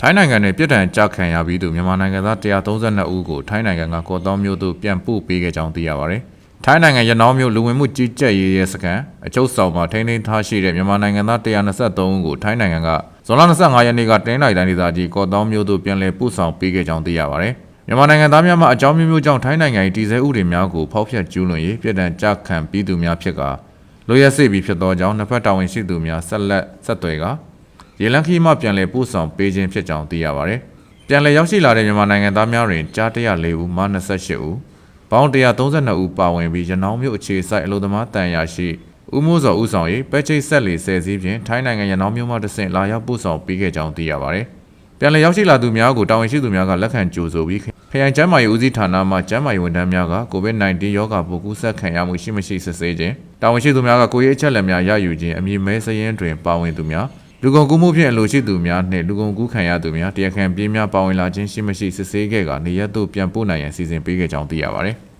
ထိုင်းနိုင်ငံတွင်ပြည်ထန်ကြခံရပြီးသူမြန်မာနိုင်ငံသား132ဦးကိုထိုင်းနိုင်ငံကကော့တောမြို့သို့ပြန်ပို့ပေးခဲ့ကြောင်းသိရပါတယ်။ထိုင်းနိုင်ငံရနောင်းမြို့လူဝင်မှုကြီးကြပ်ရေးရဲစခန်းအချုပ်ဆောင်မှာထိန်းသိမ်းထားရှိတဲ့မြန်မာနိုင်ငံသား123ဦးကိုထိုင်းနိုင်ငံကဇွန်လ25ရက်နေ့ကတင်းတိုင်းတိုင်းဒေသကြီးကော့တောမြို့သို့ပြန်လည်ပို့ဆောင်ပေးခဲ့ကြောင်းသိရပါတယ်။မြန်မာနိုင်ငံသားများမှအကြောင်းမျိုးမျိုးကြောင့်ထိုင်းနိုင်ငံ၏တည်ဆဲဥပဒေများကိုဖောက်ဖျက်ကျူးလွန်၍ပြည်ထန်ကြခံပြီးသူများဖြစ်ကာလိုရက်စိတ်ပြီးဖြစ်သောကြောင့်နှစ်ဖက်တာဝန်ရှိသူများဆက်လက်ဆက်သွယ်ကာ ရေလန်းခီမှပြန်လည်ပို့ဆောင်ပေးခြင်းဖြစ်ကြောင်းသိရပါတယ်။ပြန်လည်ရောက်ရှိလာတဲ့မြန်မာနိုင်ငံသားများတွင်ကြား104ဦးမှ28ဦးပေါင်း132ဦးပါဝင်ပြီးရနောင်းမြို့အခြေစိုက်အလို့သမားတန်ရာရှိဦးမိုးစောဦးဆောင်၏ပဲချိတ်ဆက်လီဆယ်စည်းဖြင့်ထိုင်းနိုင်ငံရနောင်းမြို့မှတဆင့်လာရောက်ပို့ဆောင်ပေးခဲ့ကြောင်းသိရပါတယ်။ပြန်လည်ရောက်ရှိလာသူများကိုတာဝန်ရှိသူများကလက်ခံကြိုဆိုပြီးခရိုင်ကျန်းမာရေးဦးစီးဌာနမှကျန်းမာရေးဝန်ထမ်းများက COVID-19 ရောဂါပိုးကူးစက်ခံရမှုရှိမရှိစစ်ဆေးခြင်းတာဝန်ရှိသူများကကိုယ်ရေးအချက်အလက်များရယူခြင်းအမည်မဲစရင်းတွင်ပါဝင်သူများ လူကုန်ကူးမှုဖြင့်အလိုရှိသူများနှင့်လူကုန်ကူးခံရသူများတရားခံပြေးများပါဝင်လာခြင်းရှိမရှိစစ်ဆေးခဲ့ကနေရက်သို့ပြန်ပို့နိုင်ရန်စီစဉ်ပေးခဲ့ကြောင်းသိရပါတယ်။